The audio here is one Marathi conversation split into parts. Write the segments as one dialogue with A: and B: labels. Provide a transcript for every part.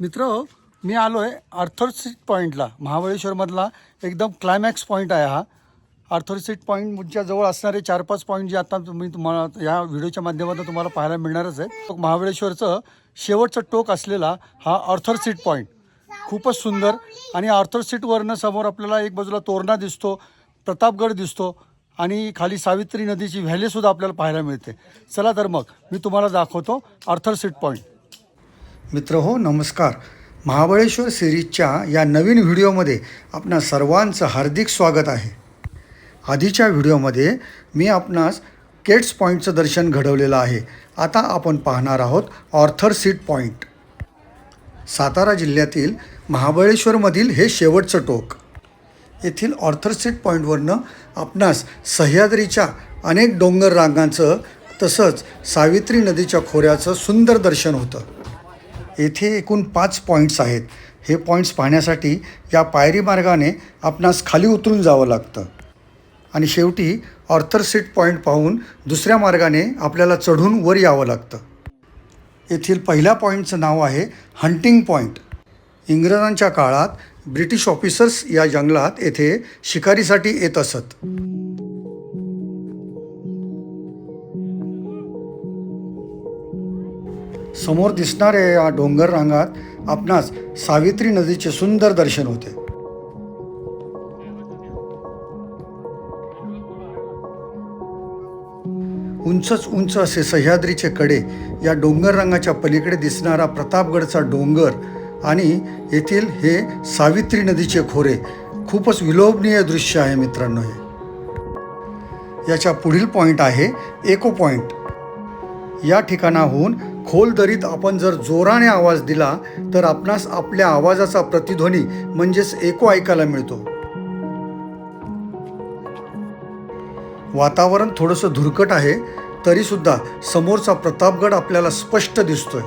A: मित्र मी आलो आहे आर्थरसीट पॉईंटला महाबळेश्वरमधला एकदम क्लायमॅक्स पॉईंट आहे हा. आर्थरसीट पॉईंटच्या जवळ असणारे चार पाच पॉईंट जे आता तुम्ही तुम्हाला या व्हिडिओच्या माध्यमातून तुम्हाला पाहायला मिळणारच आहे. महाबळेश्वरचं शेवटचं टोक असलेला हा आर्थरसीट पॉईंट खूपच सुंदर आणि आर्थरसीटवरनं समोर आपल्याला एक बाजूला तोरणा दिसतो प्रतापगड दिसतो. आणि खाली सावित्री नदीची व्हॅलीसुद्धा आपल्याला पाहायला मिळते. चला तर मग मी तुम्हाला दाखवतो आर्थर सीट पॉईंट मित्र हो नमस्कार. महाबळेश्वर सिरीजच्या या नवीन व्हिडिओमध्ये आपणा सर्वांचं हार्दिक स्वागत आहे. आधीच्या व्हिडिओमध्ये मी आपणास केट्स पॉईंटचं दर्शन घडवलेलं आहे. आता आपण पाहणार आहोत ऑर्थर सीट पॉईंट सातारा जिल्ह्यातील महाबळेश्वरमधील हे शेवटचं टोक. येथील ऑर्थर सीट पॉईंटवरनं आपणास सह्याद्रीच्या अनेक डोंगर रांगांचं तसंच सावित्री नदीच्या खोऱ्याचं सुंदर दर्शन होतं. येथे एकूण पाच पॉईंट्स आहेत. हे पॉईंट्स पाहण्यासाठी या पायरी मार्गाने आपणास खाली उतरून जावं लागतं. आणि शेवटी ऑर्थर सीट पॉईंट पाहून दुसऱ्या मार्गाने आपल्याला चढून वर यावं लागतं. येथील पहिल्या पॉईंटचं नाव आहे हंटिंग पॉईंट इंग्रजांच्या काळात ब्रिटिश ऑफिसर्स या जंगलात येथे शिकारीसाठी येत असत. समोर दिसणाऱ्या या डोंगर रांगात आपणास सावित्री नदीचे सुंदर दर्शन होते. उंचच उंच असे सह्याद्रीचे कडे या डोंगर रंगाच्या पलीकडे दिसणारा प्रतापगडचा डोंगर आणि येथील हे सावित्री नदीचे खोरे खूपच विलोभनीय दृश्य आहे मित्रांनो हे. याच्या पुढील पॉईंट आहे एको पॉईंट या ठिकाणाहून खोल दरीत आपण जर जोराने आवाज दिला तर आपणास आपल्या आवाजाचा प्रतिध्वनी म्हणजेच एको ऐकायला मिळतो. वातावरण थोडंसं धुरकट आहे तरीसुद्धा समोरचा प्रतापगड आपल्याला स्पष्ट दिसतोय.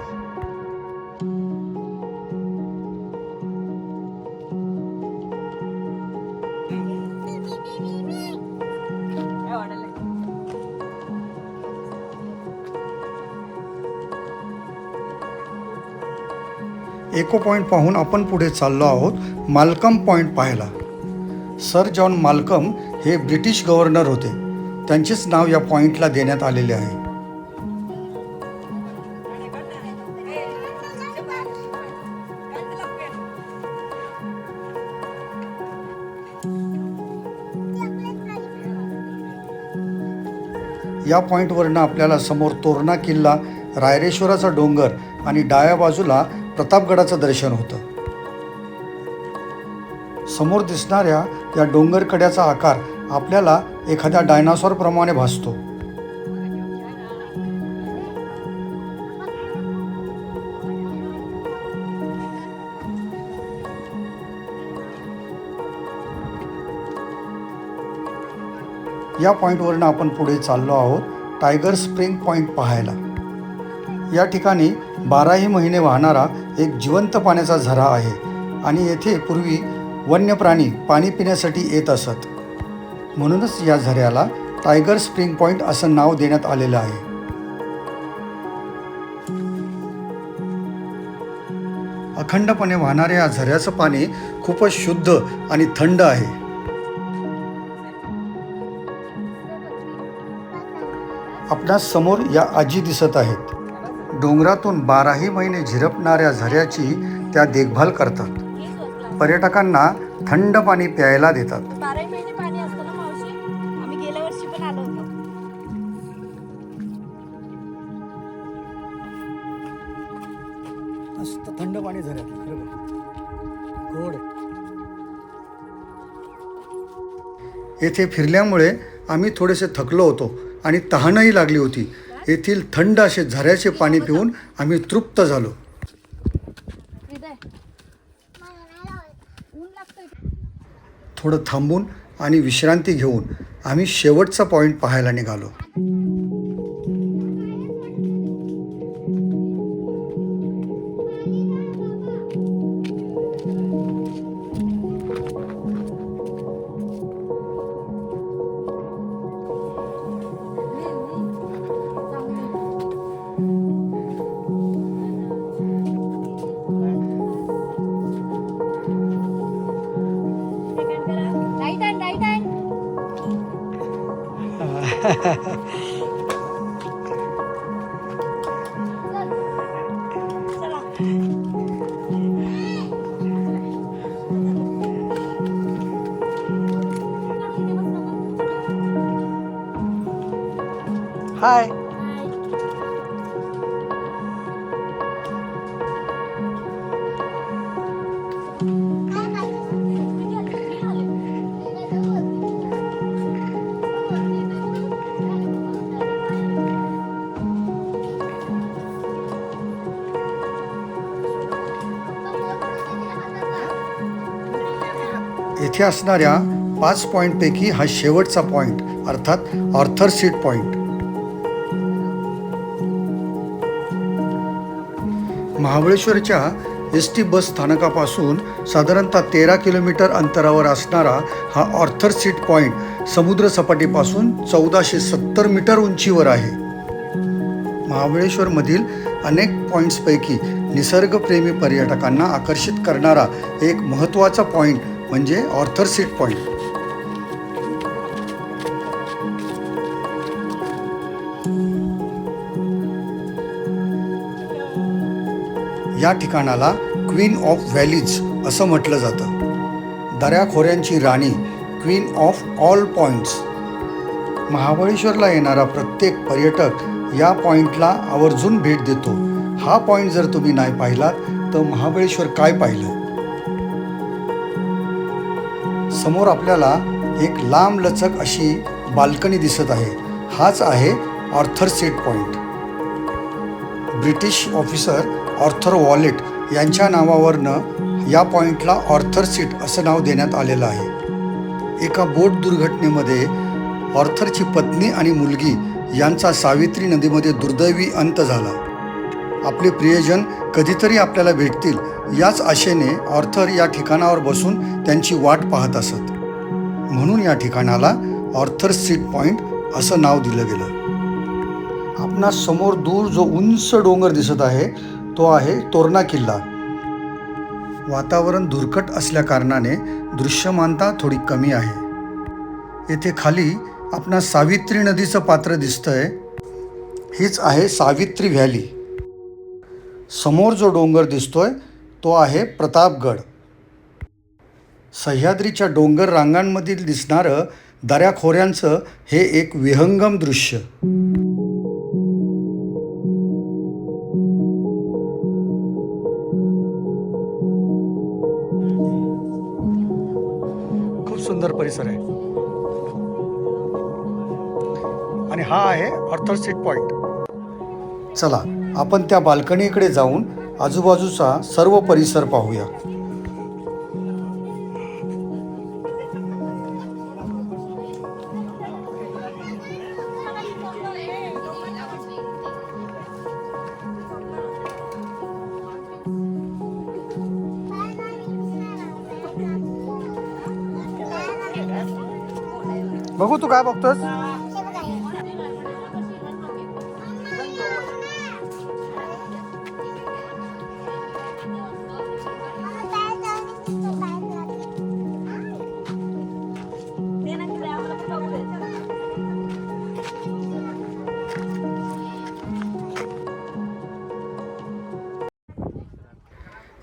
A: एको पॉईंट पाहून आपण पुढे चाललो आहोत मालकम पॉईंट पाहायला. सर जॉन मालकम हे ब्रिटिश गव्हर्नर होते. त्यांचेच नाव या पॉईंटला देण्यात आलेले आहे. या पॉईंटवरनं आपल्याला समोर तोरणा किल्ला रायरेश्वराचा डोंगर आणि डाव्या बाजूला प्रतापगडाचं दर्शन होतं. समोर दिसणाऱ्या या डोंगरकड्याचा आकार आपल्याला एखाद्या डायनासॉर प्रमाणे भासतो. या पॉईंटवरनं आपण पुढे चाललो आहोत टायगर स्प्रिंग पॉईंट पाहायला. या ठिकाणी बाराही महिने वाहणारा एक जिवंत पाण्याचा झरा आहे आणि येथे पूर्वी वन्य प्राणी पाणी पिण्यासाठी येत असत. म्हणूनच या झऱ्याला टायगर स्प्रिंग पॉईंट असं नाव देण्यात आलेलं आहे. अखंडपणे वाहणाऱ्या या झऱ्याचं पाणी खूपच शुद्ध आणि थंड आहे. आपल्यासमोर या आजी दिसत आहेत. डोंगरातून बाराही महिने झिरपणाऱ्या झऱ्याची त्या देखभाल करतात. पर्यटकांना थंड पाणी प्यायला देतात.
B: बाराही महिने पाणी असतं ना मावशी? आम्ही गेल्या वर्षी पण आलो होतो.
A: मस्त थंड पाणी येथे फिरल्यामुळे आम्ही थोडेसे थकलो होतो आणि तहानही लागली होती. येथील थंड असे झऱ्याचे पाणी पिऊन आम्ही तृप्त झालो. थोडं थांबून आणि विश्रांती घेऊन आम्ही शेवटचा पॉईंट पाहायला निघालो. 哈，来了，嗨。येथे असणाऱ्या पाच पॉईंटपैकी हा शेवटचा पॉईंट अर्थात ऑर्थर सीट पॉईंट महाबळेश्वरच्या एस टी बस स्थानकापासून साधारणतः तेरा किलोमीटर अंतरावर असणारा हा ऑर्थर सीट पॉईंट समुद्रसपाटीपासून चौदाशे सत्तर मीटर उंचीवर आहे. महाबळेश्वरमधील अनेक पॉईंट्सपैकी निसर्गप्रेमी पर्यटकांना आकर्षित करणारा एक महत्त्वाचा पॉईंट म्हणजे ऑर्थर सीट पॉईंट या ठिकाणाला क्वीन ऑफ व्हॅलीज असं म्हटलं जातं. दऱ्याखोऱ्यांची राणी क्वीन ऑफ ऑल पॉईंट्स महाबळेश्वरला येणारा प्रत्येक पर्यटक या पॉईंटला आवर्जून भेट देतो. हा पॉईंट जर तुम्ही नाही पाहिलात तर महाबळेश्वर काय पाहिलं? समोर आपल्याला एक लांब लचक अशी बाल्कनी दिसत आहे. हाच आहे Arthur seat point British officer Arthur Wallet यांच्या नावावरनं या पॉईंटला ऑर्थर सीट असं नाव देण्यात आलेलं आहे. एका बोट दुर्घटनेमध्ये ऑर्थरची पत्नी आणि मुलगी यांचा सावित्री नदीमध्ये दुर्दैवी अंत झाला. आपले प्रियजन कधीतरी आपल्याला भेटतील याच आशेने ऑर्थर या ठिकाणावर बसून त्यांची वाट पाहत असत. म्हणून या ठिकाणाला ऑर्थर सीट पॉईंट असं नाव दिलं गेलं. आपणास समोर दूर जो उंच डोंगर दिसत आहे तो आहे तोरणा किल्ला. वातावरण धुरकट असल्याकारणाने दृश्यमानता थोडी कमी आहे. येथे खाली आपणा सावित्री नदीचं पात्र दिसतंय. हीच आहे सावित्री व्हॅली. समोर जो डोंगर दिसतोय तो आहे प्रतापगड. सह्याद्रीच्या डोंगर रांगांमधील दिसणारं दऱ्याखोऱ्यांचं हे एक विहंगम दृश्य. खूप सुंदर परिसर आहे. आणि हा आहे ऑर्थर सीट पॉइंट. चला आपण त्या बाल्कनीकडे जाऊन आजूबाजूचा सर्व परिसर पाहूया. बघू तू काय बघतोस?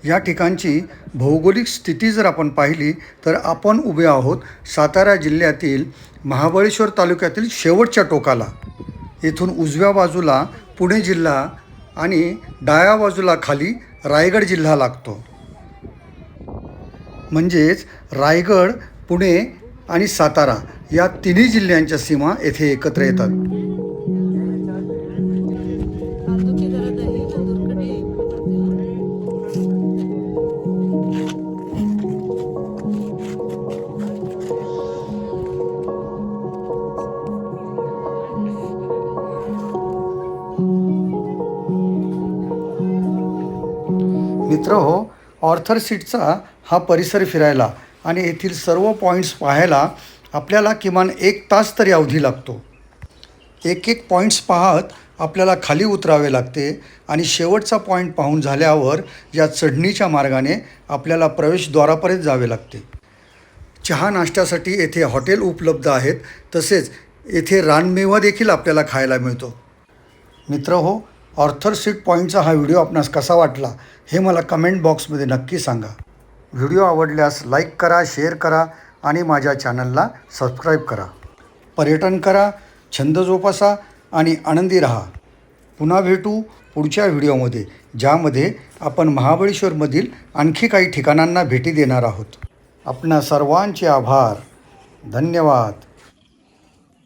A: या ठिकाणची भौगोलिक स्थिती जर आपण पाहिली तर आपण उभे आहोत सातारा जिल्ह्यातील महाबळेश्वर तालुक्यातील शेवटच्या टोकाला. येथून उजव्या बाजूला पुणे जिल्हा आणि डाव्या बाजूला खाली रायगड जिल्हा लागतो. म्हणजेच रायगड पुणे आणि सातारा या तिन्ही जिल्ह्यांच्या सीमा येथे एकत्र येतात. मित्र हो ऑर्थर सीटचा हा परिसर फिरायला आणि येथील सर्व पॉईंट्स पाहायला आपल्याला किमान एक तास तरी अवधी लागतो. एक एक पॉईंट्स पाहत आपल्याला खाली उतरावे लागते आणि शेवटचा पॉईंट पाहून झाल्यावर या चढणीच्या मार्गाने आपल्याला प्रवेशद्वारापर्यंत जावे लागते. चहा नाश्त्यासाठी येथे हॉटेल उपलब्ध आहेत तसेच येथे रानमेवा देखील आपल्याला खायला मिळतो. मित्र हो ऑर्थर सीट पॉईंटचा हा व्हिडिओ आपणास कसा वाटला हे मला कमेंट बॉक्समध्ये नक्की सांगा. व्हिडिओ आवडल्यास लाईक करा शेअर करा आणि माझ्या चॅनलला सबस्क्राईब करा. पर्यटन करा छंद जोपासा आणि आनंदी रहा. पुन्हा भेटू पुढच्या व्हिडिओमध्ये ज्यामध्ये आपण महाबळेश्वरमधील आणखी काही ठिकाणांना भेटी देणार आहोत. आपणा सर्वांचे आभार. धन्यवाद.